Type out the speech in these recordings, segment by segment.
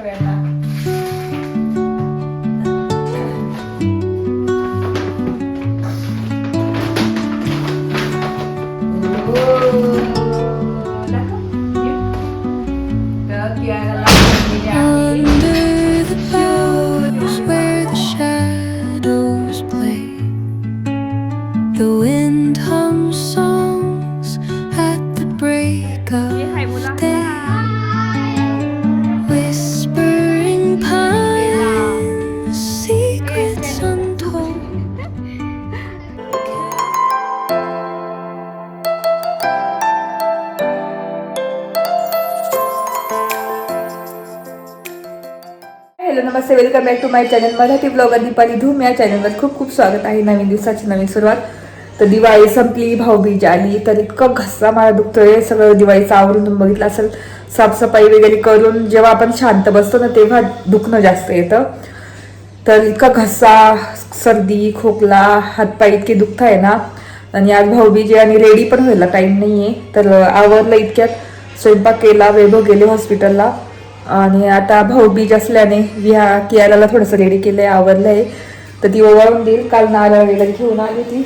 सगळ्यांना Under welcome back to my channel. Marathi blogger Deepali Dhoom या चॅनलवर खूप खूप स्वागत आहे. नवीन दिवसाची नवीन सुरुवात. तर दिवाळी संपली भाऊबीज आली तर इतकं घसा मला दुखतोय. सगळं दिवाळीचं आवरून तुम्ही बघितलं असेल साफसफाई वगैरे करून जेव्हा आपण शांत बसतो ना तेव्हा दुखणं जास्त येतं. तर इतका घसा सर्दी खोकला हातपाय इतके दुखत आहे ना. आणि आज भाऊबीज आणि रेडी पण व्हायला टाईम नाही आहे तर आवरलं इतक्यात. स्वयंपाक केला वैभव गेले हॉस्पिटलला आणि आता भाऊबीज असल्याने विहा कियाला थोडंसं रेडी केलं आहे आवडलं आहे तर ती ओवाळून देईल. काल नारळ वगैरे घेऊन आली ती.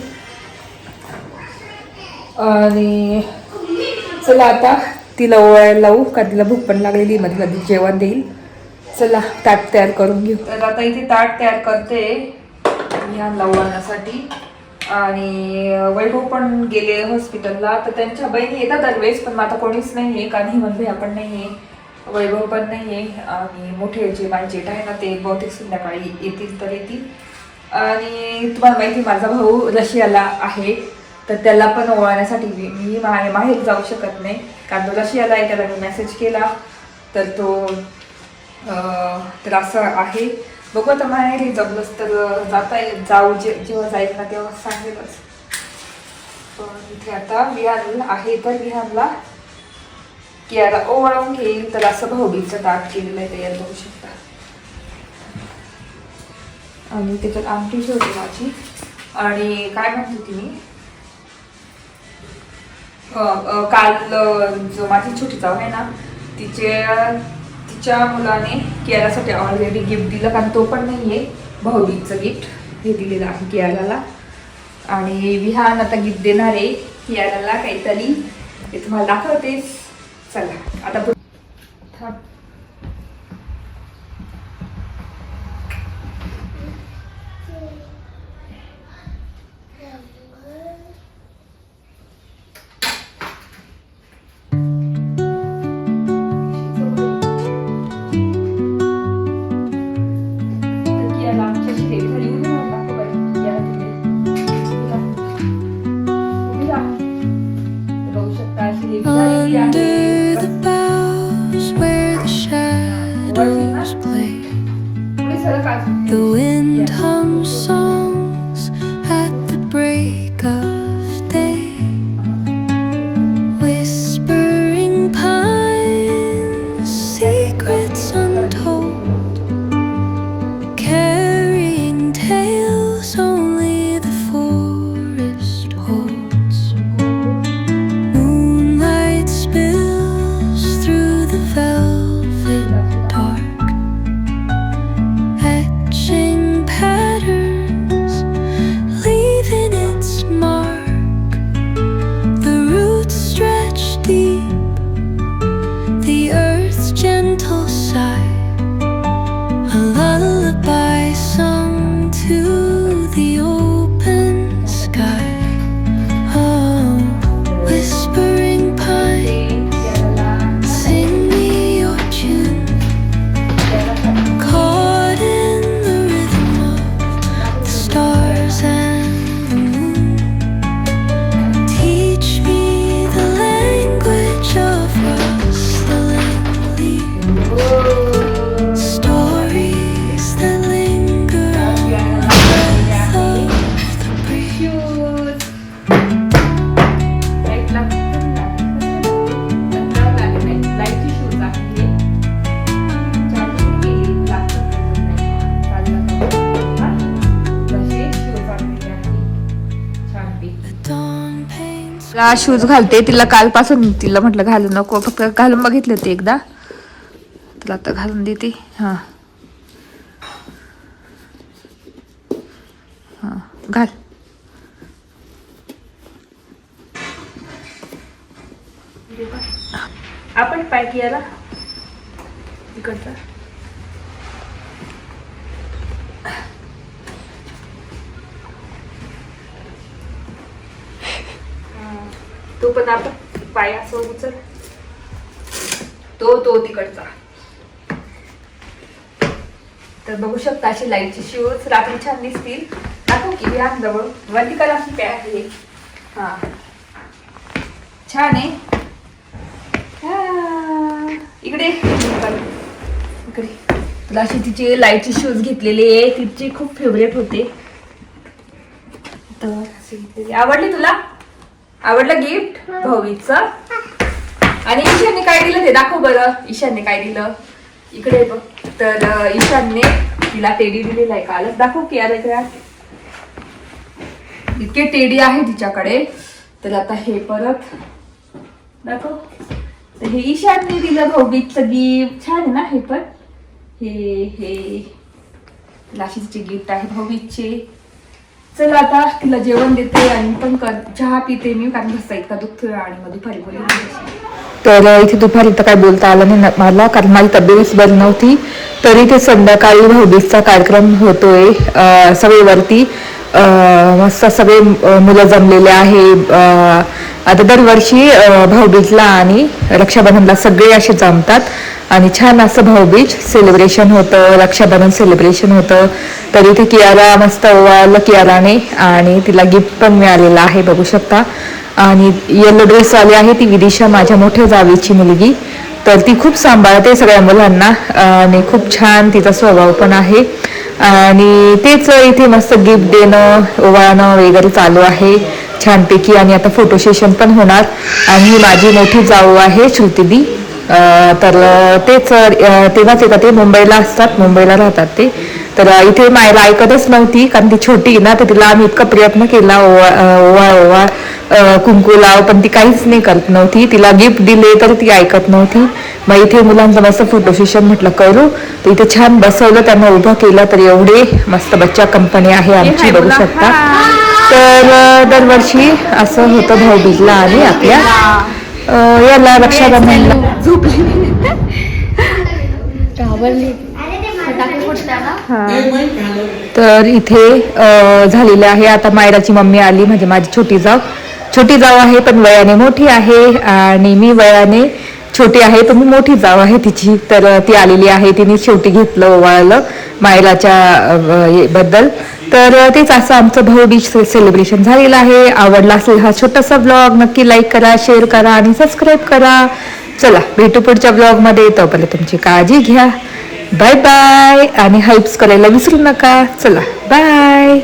आणि चला आता तिला ओवाळायला लावू का तिला भूक पण लागलेली मग तिला जेवण देईल. चला ताट तयार करून घेऊ. तर आता इथे ताट तयार करते या लावण्यासाठी. आणि वैभव पण गेले हॉस्पिटलला तर त्यांच्या बहिणी येतात दरवेळेस पण आता कोणीच नाही आहे का ही म्हणजे आपण आहे वैभव पण नाही आहे आणि मोठे जे माझे जेठ आहे ना ते बहुतेक संध्याकाळी येतील तर येतील. आणि तुम्हाला माहिती माझा भाऊ रशियाला आहे तर त्याला पण ओळखण्यासाठी मी मी माहेर जाऊ शकत नाही. कारण तो रशियाला आहे त्याला मी मेसेज केला. तर तो तर असं आहे. बघू आता माहेर जमलंच तर जाता येईल. जाऊ जे जेव्हा जाईल ना तेव्हा सांगेलच. पण इथे आता विहान आहे तर विहानला कियाला ओवाळून घेईल तर असं भाऊबीचं ताट केलेलं आहे तयार बघू शकता. आणि त्याच्यात आमटी ठेवली माझी. आणि काय म्हणत होती मी? काल जो माझी छोटी जाऊ आहे ना तिचे तिच्या मुलाने कियारासाठी ऑलरेडी गिफ्ट दिलं कारण तो पण नाही आहे भाऊबीजचं गिफ्ट हे दिलेलं आहे कियाराला आणि विहान आता गिफ्ट देणार आहे कियाराला काहीतरी. ते तुम्हाला दाखवतेच. चला आता थांब. तर The wind तिला शूज घालते. तिला कालपासून तिला म्हटलं घालू नको. फक्त घालून बघितलं ते एकदा. तिला आता घालून देते. हां. हां. घाल. आपण पॅक याला इकडचा. तो पण आपण पाय असं उचल. तो तो तिकडचा. तर बघू शकता अशी लाईटची शूज रात्री छान दिसतील. दाखव की विहान जवळ. वरती कलरची पॅक आहे. हा. छान आहे. इकडे. इकडे. तुला अशी तिचे लाईटचे शूज घेतलेले तिचे खूप फेवरेट होते. तर असे घेतलेले आवडले तुला? आवडलं गिफ्ट भाऊबीजचं आणि ईशानने काय दिलं ते दाखव बरं. ईशानने काय दिलं? इकडे बघ. तर ईशानने तिला टेडी दिलेला आहे. कालच दाखव की अरे इतके टेडी आहे तिच्याकडे. तर आता हे परत दाखव. तर हे ईशानने दिलं भाऊबीजचं गिफ्ट. छान आहे ना हे पण? हे हे. लाशीचे गिफ्ट आहे भाऊबीजचे चला आता तिला जेवण देते आणि पण चहा पिते मी कारण घसा इतका दुखतोय आणि मग दुपारी बोलली तर इथे दुपारी तर काय बोलता आलं नाही मला कारण माझी तब्येतच बरी नव्हती. तरी ते संध्याकाळी भाऊबीजचा कार्यक्रम होतोय. सगळे वरती मस्त सगळे मुलं जमलेले आहे. अं, आता दरवर्षी भाऊबीजला आणि रक्षाबंधनला सगळे असे जमतात. आणि छान असं भाऊबीज सेलिब्रेशन होतं रक्षाबंधन सेलिब्रेशन होतं. तर इथे कियारा मस्त ओवाळलं कियाराने आणि तिला गिफ्ट पण मिळालेलं आहे बघू शकता. आणि येलो ड्रेस आली आहे ती विदिशा माझ्या मोठ्या जावीची मुलगी. तर ती खूप सांभाळते सगळ्या मुलांना आणि खूप छान तिचा स्वभाव पण आहे. आणि तेच इथे मस्त गिफ्ट देणं ओवाळणं वगैरे चालू आहे. छानपैकी आणि आता फोटो सेशन पण होणार. आणि ही माझी मोठी जाऊ आहे श्रुतीदी तर तेच तेव्हाच येतात ते मुंबईला असतात मुंबईला राहतात ते. तर इथे मायला ऐकतच नव्हती कारण ती छोटी ना तर तिला आम्ही इतका प्रयत्न केला ओवा ओवा ओवा कुंकू लाव पण ती काहीच नाही करत नव्हती. तिला गिफ्ट दिले तर ती ऐकत नव्हती. मग इथे मुलांचं मस्त फोटो सेशन म्हटलं करू. तर इथे छान बसवलं त्यांना उभं केलं तर एवढे मस्त बच्चा कंपनी आहे आमची बघू शकता. तर दरवर्षी असं होतं भाऊबीजला आणि आपल्या. याला रक्षाबंधनला. तर इथे अ, झालेले आहे. आता मायराची मम्मी आली म्हणजे माझी छोटी जाव. छोटी जाव आहे पण वयाने मोठी आहे. आणि मी वयाने छोटी आहे तर मी मोठी जाव आहे तिची. तर ती आलेली आहे तिने शेवटी घेतलं ओवाळलं मायलाच्या बद्दल. तर तेच असं आमचं भाऊबीज सेलिब्रेशन झालेलं आहे. आवडला असेल हा छोटासा ब्लॉग नक्की लाईक करा शेअर करा आणि सबस्क्राईब करा. चला भेटू पुढच्या ब्लॉगमध्ये तोपर्यंत तुमची काळजी घ्या. बाय बाय आणि हाईप्स करायला विसरू नका. चला बाय